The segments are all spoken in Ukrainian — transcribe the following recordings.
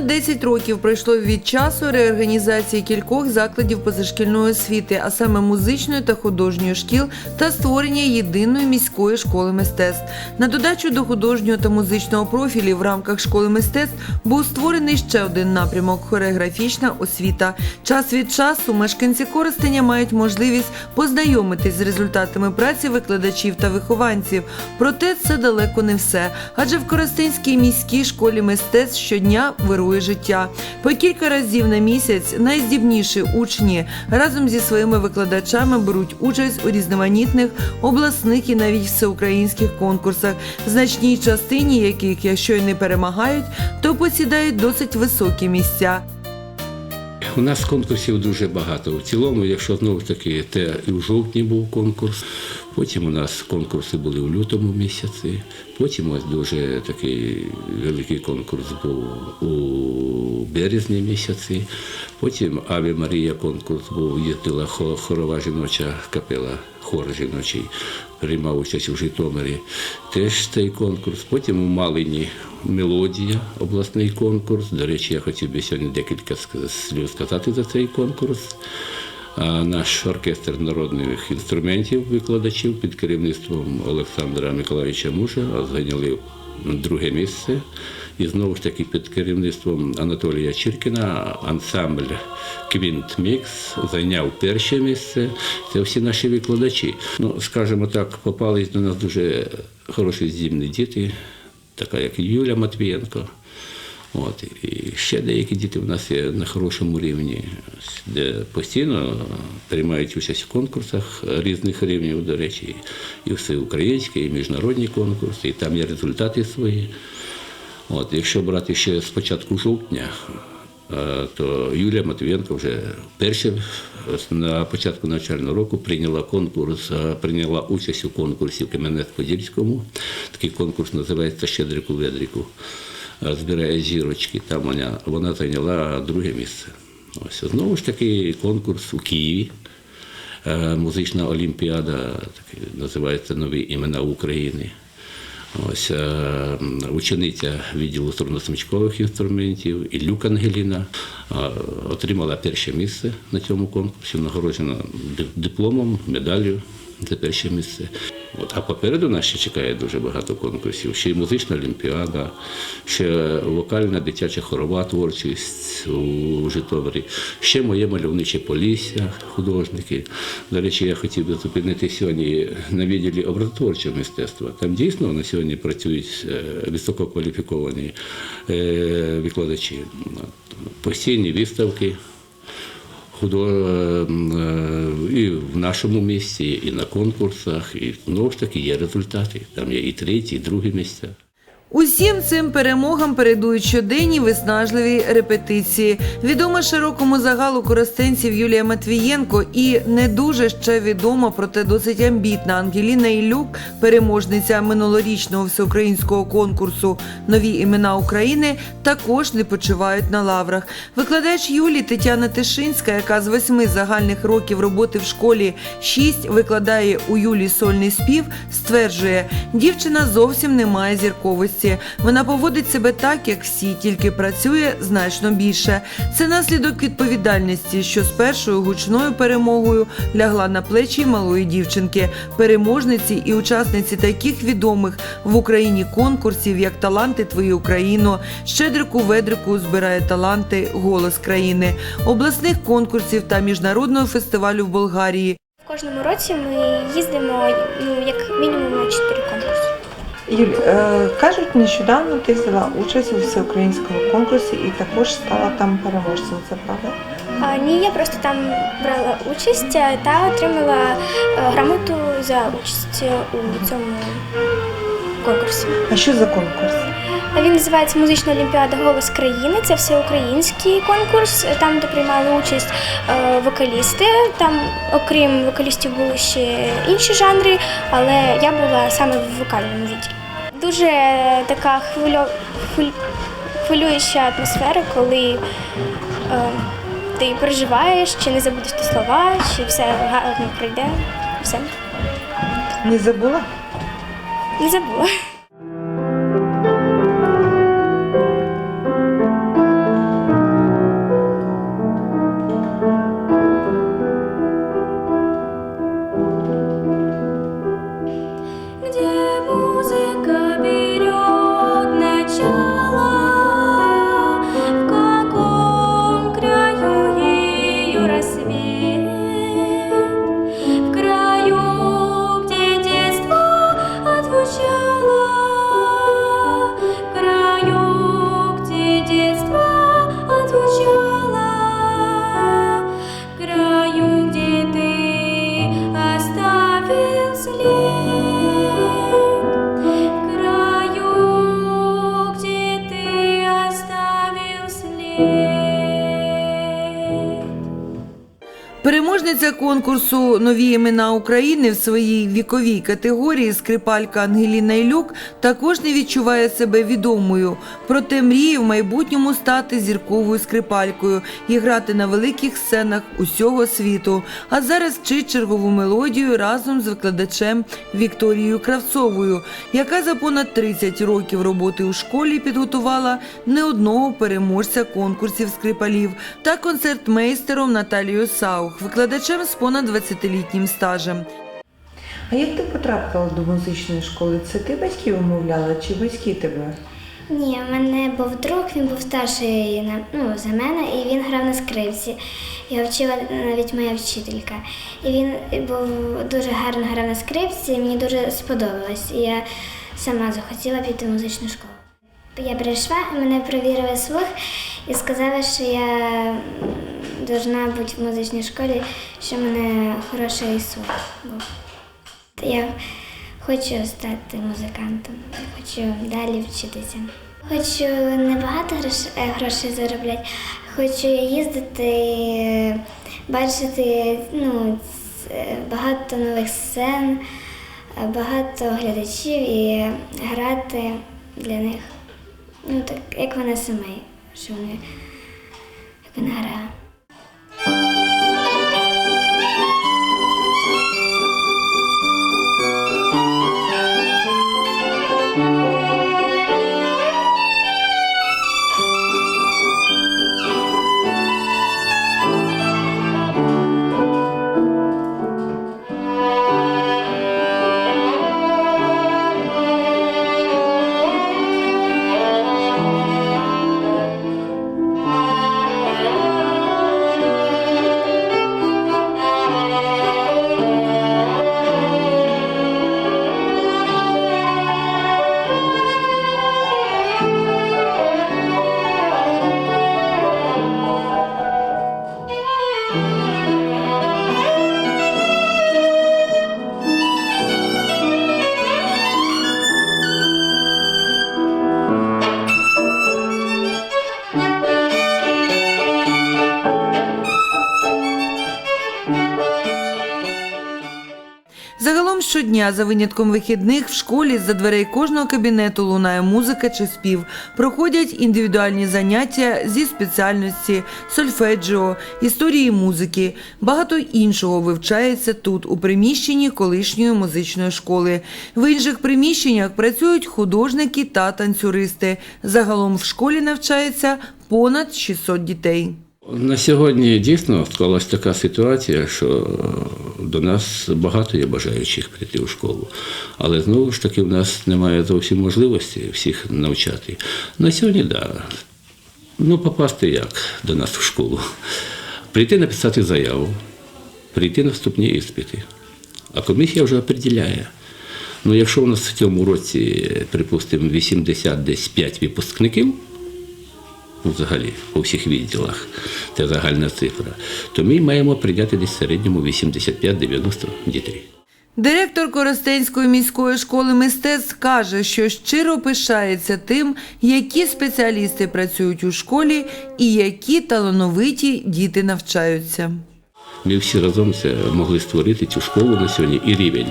Понад 10 років пройшло від часу реорганізації кількох закладів позашкільної освіти, а саме музичної та художньої шкіл, та створення єдиної міської школи мистецтв. На додачу до художнього та музичного профілів в рамках школи мистецтв був створений ще один напрямок хореографічна освіта. Час від часу мешканці Коростеня мають можливість познайомитись з результатами праці викладачів та вихованців. Проте це далеко не все. Адже в Коростенській міській школі мистецтв щодня вирує життя. По кілька разів на місяць найздібніші учні разом зі своїми викладачами беруть участь у різноманітних обласних і навіть всеукраїнських конкурсах, значній частині яких, якщо й не перемагають, то посідають досить високі місця. У нас конкурсів дуже багато. В цілому, якщо знову ж таки, те і в жовтні був конкурс, потім у нас конкурси були в лютому місяці, потім ось дуже такий великий конкурс був у березні місяці, потім Аві Марія конкурс був, їздила хорова жіноча капела, хор жіночий, приймав участь у Житомирі. Теж цей конкурс. Потім у Малині мелодія, обласний конкурс. До речі, я хотів би сьогодні декілька слів сказати за цей конкурс. Наш оркестр народних інструментів викладачів під керівництвом Олександра Миколаївича Муша зайняли друге місце. І знову ж таки під керівництвом Анатолія Чіркіна ансамбль Квінт Мікс зайняв перше місце. Це всі наші викладачі. Ну, скажімо так, попались до нас дуже хороші здібні діти, така як Юля Матвієнко. От, і ще деякі діти в нас є на хорошому рівні, де постійно приймають участь в конкурсах різних рівнів, до речі, і всеукраїнські, і міжнародні конкурси, і там є результати свої. От, якщо брати ще з початку жовтня, е, то Юлія Матвієнко вже вперше на початку навчального року прийняла конкурс, е, прийняла участь у конкурсі в Кам'янець-Подільському. Такий конкурс називається Щедрику Ведрику. Е, Збирає зірочки. Там вона, вона зайняла друге місце. Ось знову ж таки конкурс у Києві. Е, Музична олімпіада, називається Нові імена України. Ось е, учениця відділу струнно-смичкових інструментів Іллюк Ангеліна е, отримала перше місце на цьому конкурсі, нагороджена дипломом, медаллю за перше місце. От, а попереду нас ще чекає дуже багато конкурсів. Ще й музична олімпіада, ще вокальна дитяча хорова творчість у Житомирі, ще моє мальовниче полісся, художники. До речі, я хотів би зупинити сьогодні на відділі образотворчого мистецтва. Там дійсно на сьогодні працюють е, висококваліфіковані е, викладачі. Постійні виставки і в нашому місті, і на конкурсах, і знову ж таки є результати. Там є і треті, і другі місця. Усім цим перемогам передують щоденні виснажливі репетиції. Відома широкому загалу коростенців Юлія Матвієнко і не дуже ще відома, проте досить амбітна Ангеліна Ілюк, переможниця минулорічного всеукраїнського конкурсу Нові імена України, також не почивають на лаврах. Викладач Юлі Тетяна Тишинська, яка з восьми загальних років роботи в школі шість викладає у Юлі сольний спів, стверджує, дівчина зовсім не має зірковості. Вона поводить себе так, як всі, тільки працює значно більше. Це наслідок відповідальності, що з першою гучною перемогою лягла на плечі малої дівчинки, переможниці і учасниці таких відомих в Україні конкурсів, як Таланти Твої Україно, Щедрику Ведрику збирає таланти Голос країни, обласних конкурсів та міжнародного фестивалю в Болгарії. В кожному році ми їздимо ну, як мінімум на 4 конкурси. Юль, е, кажуть, нещодавно ти взяла участь у всеукраїнському конкурсі і також стала там переможцем. Це правда? А, ні, я просто там брала участь е, та отримала е, грамоту за участь у цьому конкурсі. А що за конкурс? Він називається Музична олімпіада Голос країни. Це всеукраїнський конкурс, там, де приймали участь вокалісти. Там, окрім вокалістів, були ще інші жанри, але я була саме в вокальному відділі. Дуже така хвильо... хвиль... хвилююча атмосфера, коли е, ти переживаєш, чи не забудеш ти слова, чи все гарно прийде. Все. Не забула? Не забула. Конкурсу Нові імена України в своїй віковій категорії скрипалька Ангеліна Ілюк також не відчуває себе відомою. Проте мріє в майбутньому стати зірковою скрипалькою і грати на великих сценах усього світу. А зараз вчить чергову мелодію разом з викладачем Вікторією Кравцовою, яка за понад 30 років роботи у школі підготувала не одного переможця конкурсів скрипалів та концертмейстером Наталією Саух, викладачем з понад 20-літнім стажем. А як ти потрапила до музичної школи? Це ти батьків умовляла чи батьки тебе? Ні, в мене був друг, він був старший на- ну, за мене, і він грав на скрипці. Його вчила навіть моя вчителька. І він був дуже гарно грав на скрипці, і мені дуже сподобалось. І я сама захотіла піти в музичну школу. Я прийшла, мене перевірили слух і сказали, що я должна бути в музичній школі, що в мене хороший слух був. Я хочу стати музикантом, хочу далі вчитися. Хочу не багато е, грошей заробляти, хочу їздити, бачити ну, е, багато нових сцен, багато глядачів і грати для них. Ну, так як вона сама, що вони, як вона грає. За винятком вихідних, в школі з-за дверей кожного кабінету лунає музика чи спів. Проходять індивідуальні заняття зі спеціальності сольфеджіо, історії музики. Багато іншого вивчається тут, у приміщенні колишньої музичної школи. В інших приміщеннях працюють художники та танцюристи. Загалом в школі навчається понад 600 дітей. На сьогодні дійсно склалась така ситуація, що до нас багато є бажаючих прийти у школу. Але знову ж таки в нас немає зовсім можливості всіх навчати. На сьогодні так. Да. Ну, попасти як до нас в школу? Прийти написати заяву, прийти на вступні іспити. А комісія вже определяє. Ну, якщо у нас в цьому році, припустимо, 80 десь 5 випускників, ну, взагалі по всіх відділах, це загальна цифра, то ми маємо прийняти десь в середньому 85-90 дітей. Директор Коростенської міської школи мистецтв каже, що щиро пишається тим, які спеціалісти працюють у школі і які талановиті діти навчаються. Ми всі разом це могли створити цю школу на сьогодні і рівень.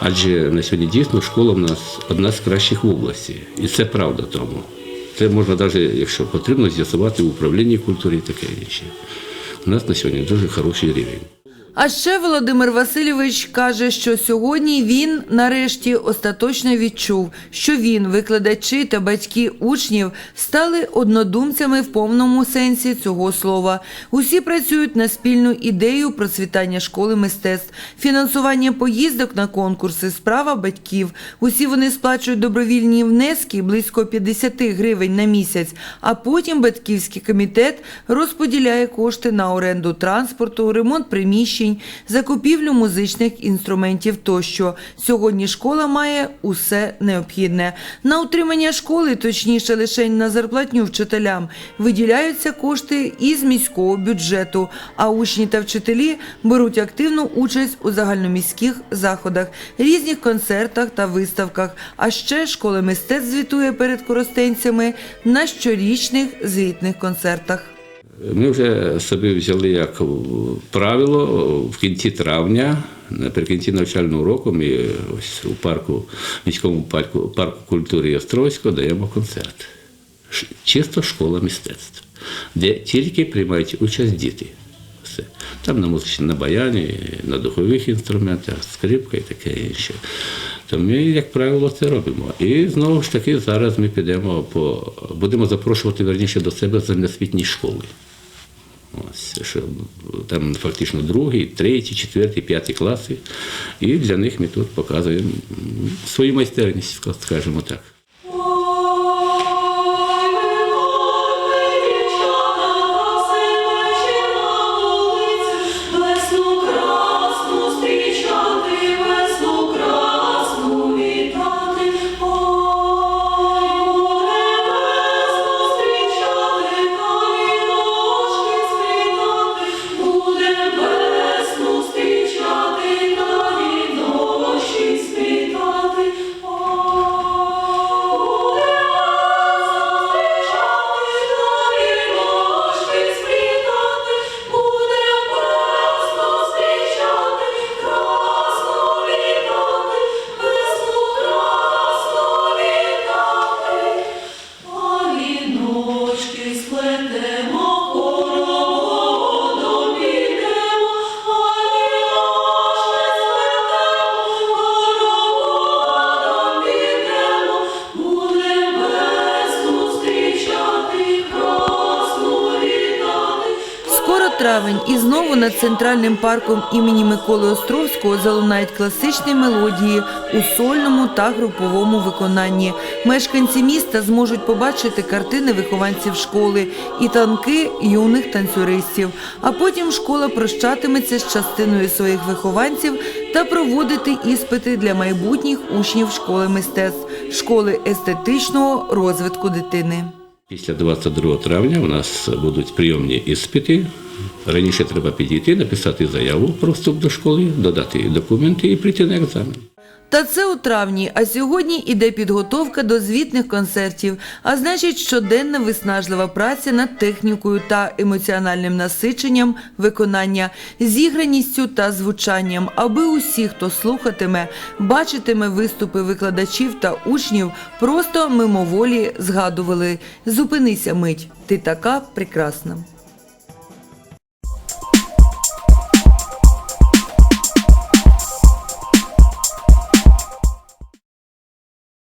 Адже на сьогодні дійсно школа в нас одна з кращих в області. І це правда тому. Це можна навіть, якщо потрібно, з'ясувати в управлінні культури і таке інше. У нас на сьогодні дуже хороший рівень. А ще Володимир Васильович каже, що сьогодні він нарешті остаточно відчув, що він, викладачі та батьки учнів стали однодумцями в повному сенсі цього слова. Усі працюють на спільну ідею процвітання школи мистецтв, фінансування поїздок на конкурси, справа батьків. Усі вони сплачують добровільні внески близько 50 гривень на місяць, а потім батьківський комітет розподіляє кошти на оренду транспорту, ремонт приміщень приміщень, закупівлю музичних інструментів тощо. Сьогодні школа має усе необхідне. На утримання школи, точніше лише на зарплатню вчителям, виділяються кошти із міського бюджету, а учні та вчителі беруть активну участь у загальноміських заходах, різних концертах та виставках. А ще школа мистецтв звітує перед коростенцями на щорічних звітних концертах. Ми вже собі взяли як правило в кінці травня, наприкінці навчального року, ми ось у парку, міському парку, парку культури Острозького даємо концерт. Чисто школа мистецтв, де тільки приймають участь діти. Все. Там на музичній, на баяні, на духових інструментах, скрипка і таке інше. То ми, як правило, це робимо. І знову ж таки зараз ми підемо по будемо запрошувати верніше до себе загальноосвітні школи. Ось, що там фактично другий, третій, четвертий, п'ятий класи. І для них ми тут показуємо свою майстерність, скажімо так. Травень і знову над центральним парком імені Миколи Островського залунають класичні мелодії у сольному та груповому виконанні. Мешканці міста зможуть побачити картини вихованців школи і танки юних танцюристів. А потім школа прощатиметься з частиною своїх вихованців та проводити іспити для майбутніх учнів школи мистецтв, школи естетичного розвитку дитини. Після 22 травня у нас будуть прийомні іспити. Раніше треба підійти, написати заяву про вступ до школи, додати документи і прийти на екзамен. Та це у травні, а сьогодні іде підготовка до звітних концертів, а значить, щоденна виснажлива праця над технікою та емоціональним насиченням виконання, зіграністю та звучанням, аби усі, хто слухатиме, бачитиме виступи викладачів та учнів, просто мимоволі згадували: зупинися мить, ти така прекрасна.